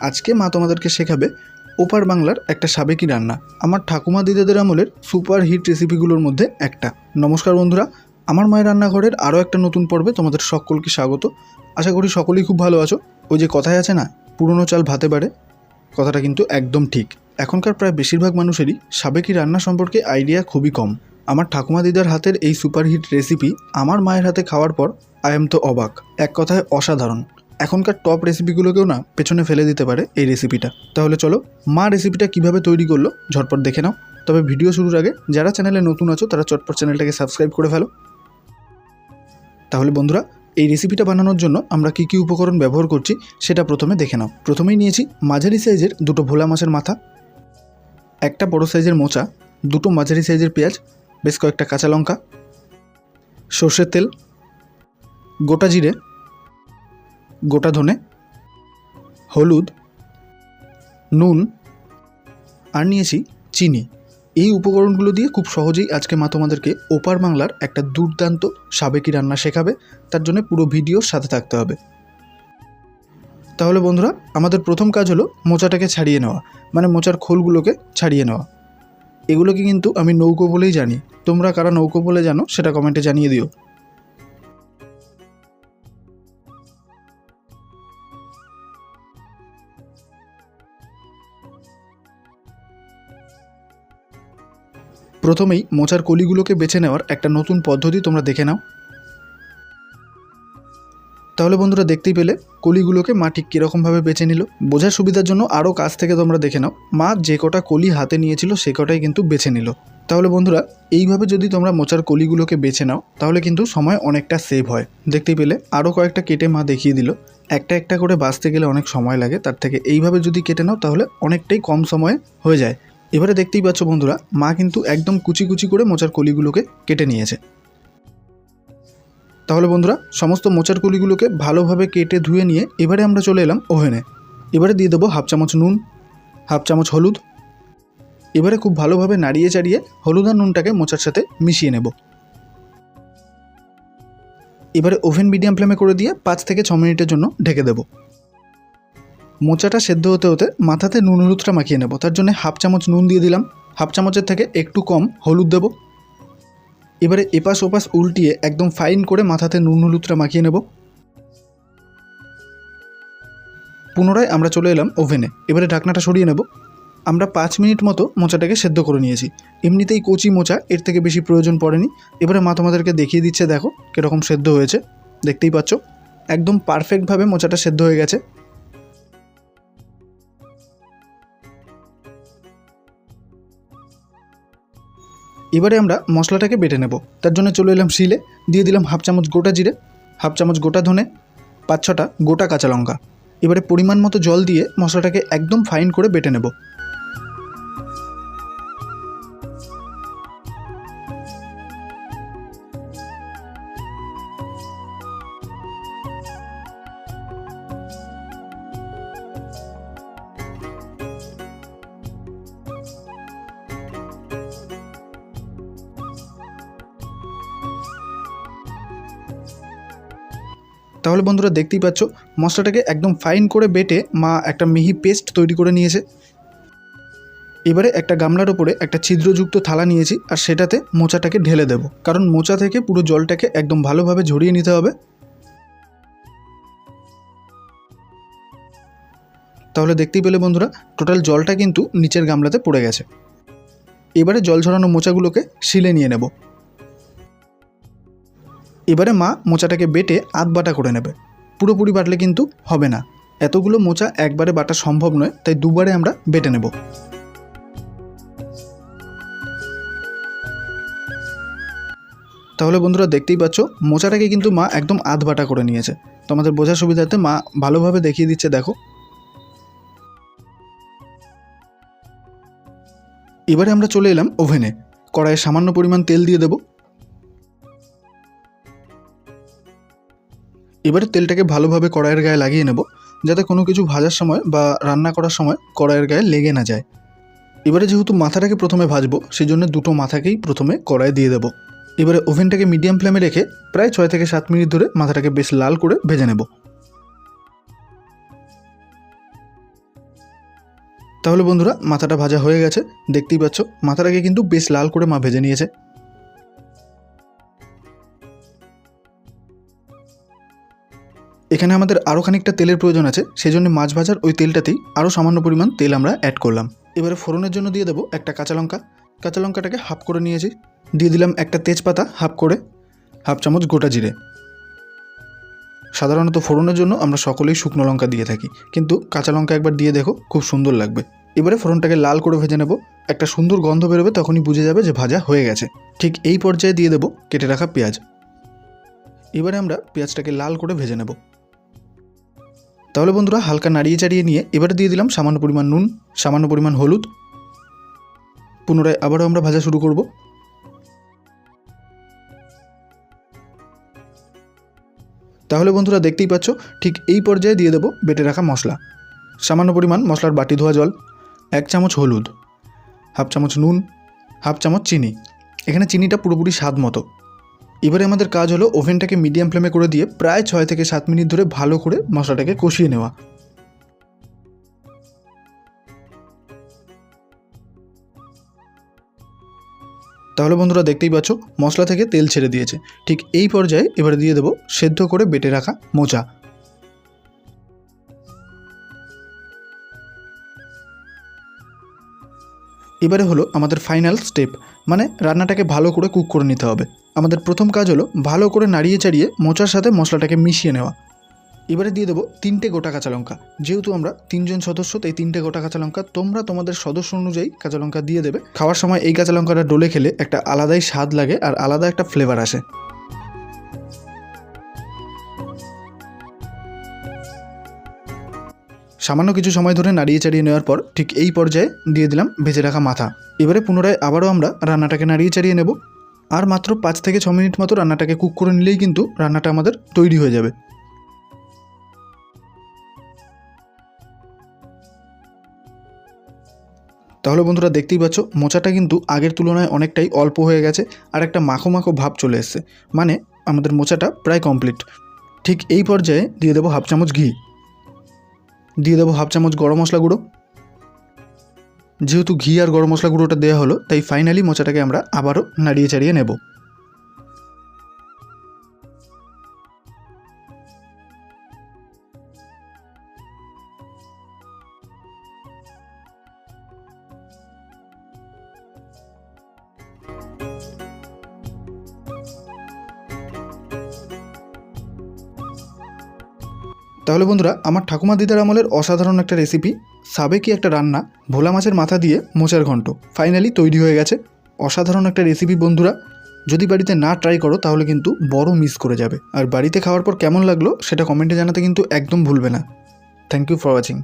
আজকে মা তোমাদেরকে শেখাবে ওপার বাংলার একটা সাবেকি রান্না। আমার ঠাকুমা দিদাদের আমলের সুপার হিট রেসিপিগুলোর মধ্যে একটা। নমস্কার বন্ধুরা, আমার মায়ের রান্নাঘরের আরও একটা নতুন পর্বে তোমাদের সকলকে স্বাগত। আশা করি সকলেই খুব ভালো আছো। ওই যে কথায় আছে না, পুরনো চাল ভাতে বাড়ে। কথাটা কিন্তু একদম ঠিক। এখনকার প্রায় বেশিরভাগ মানুষেরই সাবেকি রান্না সম্পর্কে আইডিয়া খুবই কম। আমার ঠাকুমা দিদার হাতের এই সুপারহিট রেসিপি আমার মায়ের হাতে খাওয়ার পর আই এম তো অবাক। এক কথায় অসাধারণ। এখনকার টপ রেসিপিগুলোকেও না পেছনে ফেলে দিতে পারে এই রেসিপিটা তাহলে চলো মা রেসিপিটা কীভাবে তৈরি করল ঝটপট দেখে নাও। তবে ভিডিও শুরুর আগে যারা চ্যানেলে নতুন আছো, তারা চটপট চ্যানেলটাকে সাবস্ক্রাইব করে ফেলো। তাহলে বন্ধুরা, এই রেসিপিটা বানানোর জন্য আমরা কী কী উপকরণ ব্যবহার করছি সেটা প্রথমে দেখে নাও। প্রথমেই নিয়েছি মাঝারি সাইজের দুটো ভোলা মাছের মাথা, একটা বড় সাইজের মোচা, দুটো মাঝারি সাইজের পেঁয়াজ, বেশ কয়েকটা কাঁচা লঙ্কা, সর্ষের তেল, গোটা জিরে গোটা ধনে, হলুদ, নুন, আর নিয়েছি চিনি। এই উপকরণগুলো দিয়ে খুব সহজেই আজকে মা তোমাদেরকে ওপার বাংলার একটা দুর্দান্ত সাবেকি রান্না শেখাবে। তার জন্য পুরো ভিডিওর সাথে থাকতে হবে। তাহলে বন্ধুরা, আমাদের প্রথম কাজ হলো মোচাটাকে ছাড়িয়ে নেওয়া মানে মোচার খোলগুলোকে ছাড়িয়ে নেওয়া। এগুলোকে কিন্তু আমি নৌকো বলেই জানি। তোমরা কারা নৌকো বলে জানো, সেটা কমেন্টে জানিয়ে দিও। প্রথমেই মোচার কলিগুলোকে বেছে নেওয়ার একটা নতুন পদ্ধতি তোমরা দেখে নাও। তাহলে বন্ধুরা দেখতেই পেলে, কলিগুলোকে মা ঠিক কীরকমভাবে বেছে নিল। বোঝার সুবিধার জন্য আরও কাছ থেকে তোমরা দেখে নাও, মা যে কটা কলি হাতে নিয়েছিল সে কটাই কিন্তু বেছে নিল। তাহলে বন্ধুরা, এইভাবে যদি তোমরা মোচার কলিগুলোকে বেছে নাও, তাহলে কিন্তু সময় অনেকটা সেভ হয়। দেখতেই পেলে, আরও কয়েকটা কেটে মা দেখিয়ে দিল। একটা একটা করে বাঁচতে গেলে অনেক সময় লাগে, তার থেকে এইভাবে যদি কেটে নাও, তাহলে অনেকটাই কম সময়ে হয়ে যায়। এবারে দেখতেই পাচ্ছ বন্ধুরা, মা কিন্তু একদম কুচি কুচি করে মোচার কলিগুলোকে কেটে নিয়েছে। তাহলে বন্ধুরা, সমস্ত মোচার কলিগুলোকে ভালোভাবে কেটে ধুয়ে নিয়ে এবারে আমরা চলে এলাম ওভেনে। এবারে দিয়ে দেবো হাফ চামচ নুন, হাফ চামচ হলুদ। এবারে খুব ভালোভাবে নাড়িয়ে চাড়িয়ে হলুদ আর নুনটাকে মোচার সাথে মিশিয়ে নেব। এবারে ওভেন মিডিয়াম ফ্লেমে করে দিয়ে পাঁচ থেকে ছ মিনিটের জন্য ঢেকে দেবো। মোচাটা সেদ্ধ হতে হতে মাথাতে নুন হলুদটা মাখিয়ে নেব। তার জন্য হাফ চামচ নুন দিয়ে দিলাম। হাফ চামচের থেকে একটু কম হলুদ দেব। এবারে এপাশ ওপাশ উল্টিয়ে একদম ফাইন করে মাথাতে নুন হলুদটা মাখিয়ে নেব। পুনরায় আমরা চলে এলাম ওভেনে। এবারে ঢাকনাটা সরিয়ে নেব। আমরা পাঁচ মিনিট মতো মোচাটাকে সেদ্ধ করে নিয়েছি। এমনিতেই কচি মোচা, এর থেকে বেশি প্রয়োজন পড়েনি। এবারে মা তোমাদেরকে দেখিয়ে দিচ্ছে, দেখো, কীরকম সেদ্ধ হয়েছে। দেখতেই পাচ্ছ, একদম পারফেক্টভাবে মোচাটা সেদ্ধ হয়ে গেছে। এবারে আমরা মশলাটাকে বেটে নেব। তার জন্য চলে এলাম শিলে, দিয়ে দিলাম হাফ চামচ গোটা জিরে, হাফ চামচ গোটা ধনে, পাঁচ ছটা গোটা কাঁচা লঙ্কা। এবারে পরিমাণ মতো জল দিয়ে মশলাটাকে একদম ফাইন করে বেটে নেব। তাহলে বন্ধুরা দেখতেই পাচ্ছ, মশলাটাকে একদম ফাইন করে বেটে মা একটা মিহি পেস্ট তৈরি করে নিয়েছে। এবারে একটা গামলার ওপরে একটা ছিদ্রযুক্ত থালা নিয়েছি আর সেটাতে মোচাটাকে ঢেলে দেব। কারণ মোচা থেকে পুরো জলটাকে একদম ভালোভাবে ঝরিয়ে নিতে হবে। তাহলে দেখতেই পেলে বন্ধুরা টোটাল জলটা কিন্তু নিচের গামলাতে পড়ে গেছে। এবারে জল ঝরানো মোচাগুলোকে শিলে নিয়ে নেব। এবারে মা মোচাটাকে বেটে আধ বাটা করে নেবে। পুরোপুরি বাটলে কিন্তু হবে না। এতগুলো মোচা একবারে বাটা সম্ভব নয়, তাই দুবারে আমরা বেটে নেব। তাহলে বন্ধুরা দেখতেই পাচ্ছ, মোচাটাকে কিন্তু মা একদম আধ বাটা করে নিয়েছে। তোমাদের বোঝার সুবিধার্থে মা ভালোভাবে দেখিয়ে দিচ্ছে, দেখো। এবারে আমরা চলে এলাম ওভেনে। কড়াইয়ে সামান্য পরিমাণ তেল দিয়ে দেবো। এবারে তেলটাকে ভালোভাবে কড়াইয়ের গায়ে লাগিয়ে নেব, যাতে কোনো কিছু ভাজার সময় বা রান্না করার সময় কড়াইয়ের গায়ে লেগে না যায়। এবারে যেহেতু মাথাটাকে প্রথমে ভাজবো সেই জন্য দুটো মাথাকেই প্রথমে কড়াই দিয়ে দেবো। এবারে ওভেনটাকে মিডিয়াম ফ্লেমে রেখে প্রায় ছয় থেকে সাত মিনিট ধরে মাথাটাকে বেশ লাল করে ভেজে নেব। তাহলে বন্ধুরা, মাথাটা ভাজা হয়ে গেছে। দেখতেই পাচ্ছ, মাথাটাকে কিন্তু বেশ লাল করে মা ভেজে নিয়েছে। এখানে আমাদের আরও খানিকটা তেলের প্রয়োজন আছে সেই জন্য মাছ ভাজার ওই তেলটাতেই আরও সামান্য পরিমাণ তেল আমরা অ্যাড করলাম। এবারে ফোড়নের জন্য দিয়ে দেবো একটা কাঁচা লঙ্কা। কাঁচা লঙ্কাটাকে হাফ করে নিয়েছি। দিয়ে দিলাম একটা তেজপাতা হাফ করে হাফ চামচ গোটা জিরে। সাধারণত ফোড়নের জন্য আমরা সকলেই শুকনো লঙ্কা দিয়ে থাকি, কিন্তু কাঁচা লঙ্কা একবার দিয়ে দেখো, খুব সুন্দর লাগবে। এবারে ফোড়নটাকে লাল করে ভেজে নেব। একটা সুন্দর গন্ধ বেরোবে, তখনই বুঝে যাবে যে ভাজা হয়ে গেছে। ঠিক এই পর্যায়ে দিয়ে দেবো কেটে রাখা পেঁয়াজ। এবারে আমরা পেঁয়াজটাকে লাল করে ভেজে নেব। তাহলে বন্ধুরা হালকা নাড়িয়ে চাড়িয়ে নিয়ে এবারে দিয়ে দিলাম সামান্য পরিমাণ নুন, সামান্য পরিমাণ হলুদ। পুনরায় আবারও আমরা ভাজা শুরু করব। তাহলে বন্ধুরা দেখতেই পাচ্ছ, ঠিক এই পর্যায়ে দিয়ে দেবো বেটে রাখা মশলা। সামান্য পরিমাণ মশলার বাটি ধোয়া জল, এক চামচ হলুদ, হাফ চামচ নুন, হাফ চামচ চিনি। এখানে চিনিটা পুরোপুরি স্বাদ মতো। এবারে আমাদের কাজ হলো ওভেনটাকে মিডিয়াম ফ্লেমে করে দিয়ে প্রায় ছয় থেকে সাত মিনিট ধরে ভালো করে মশলাটাকে কষিয়ে নেওয়া। তাহলে বন্ধুরা দেখতেই পাচ্ছ, মশলা থেকে তেল ছেড়ে দিয়েছে। ঠিক এই পর্যায়ে এবারে দিয়ে দেবো সেদ্ধ করে বেটে রাখা মোচা। এবারে হলো আমাদের ফাইনাল স্টেপ মানে রান্নাটাকে ভালো করে কুক করে নিতে হবে। আমাদের প্রথম কাজ হলো ভালো করে নাড়িয়ে চাড়িয়ে মোচার সাথে মশলাটাকে মিশিয়ে নেওয়া। এবারে দিয়ে দেবো তিনটে গোটা কাঁচা লঙ্কা। যেহেতু আমরা তিনজন সদস্য, তাই তিনটে গোটা কাঁচা লঙ্কা তোমরা তোমাদের সদস্য অনুযায়ী কাঁচা লঙ্কা দিয়ে দেবে। খাওয়ার সময় এই কাঁচা লঙ্কাটা ডলে খেলে একটা আলাদাই স্বাদ লাগে আর আলাদা একটা ফ্লেভার আসে। সামান্য কিছু সময় ধরে নাড়িয়ে চাড়িয়ে নেওয়ার পর ঠিক এই পর্যায়ে দিয়ে দিলাম ভেজে রাখা মাথা। এবারে পুনরায় আবারও আমরা রান্নাটাকে নাড়িয়ে চাড়িয়ে নেব। আর মাত্র পাঁচ থেকে ছ মিনিট মতো রান্নাটাকে কুক করে নিলেই কিন্তু রান্নাটা আমাদের তৈরি হয়ে যাবে। তাহলে বন্ধুরা দেখতেই পাচ্ছ, মোচাটা কিন্তু আগের তুলনায় অনেকটাই অল্প হয়ে গেছে আর একটা মাখো মাখো ভাব চলে এসছে। মানে আমাদের মোচাটা প্রায় কমপ্লিট। ঠিক এই পর্যায়ে দিয়ে দেবো হাফ চামচ ঘি। দিয়ে দেবো হাফ চামচ গরম মশলা গুঁড়ো। যেহেতু ঘি আর গরম মশলা গুঁড়োটা দেওয়া হলো, তাই ফাইনালি মোচাটাকে আমরা আবারও নাড়িয়ে চাড়িয়ে নেব। তাহলে বন্ধুরা, আমার ঠাকুমা দিদার আমলের অসাধারণ একটা রেসিপি সাবেকি একটা রান্না, ভোলা মাছের মাথা দিয়ে মোচার ঘণ্ট ফাইনালি তৈরি হয়ে গেছে। অসাধারণ একটা রেসিপি বন্ধুরা, যদি বাড়িতে না ট্রাই করো, তাহলে কিন্তু বড় মিস করে যাবে। আর বাড়িতে খাওয়ার পর কেমন লাগল, সেটা কমেন্টে জানাতে কিন্তু একদম ভুলবে না। Thank you for watching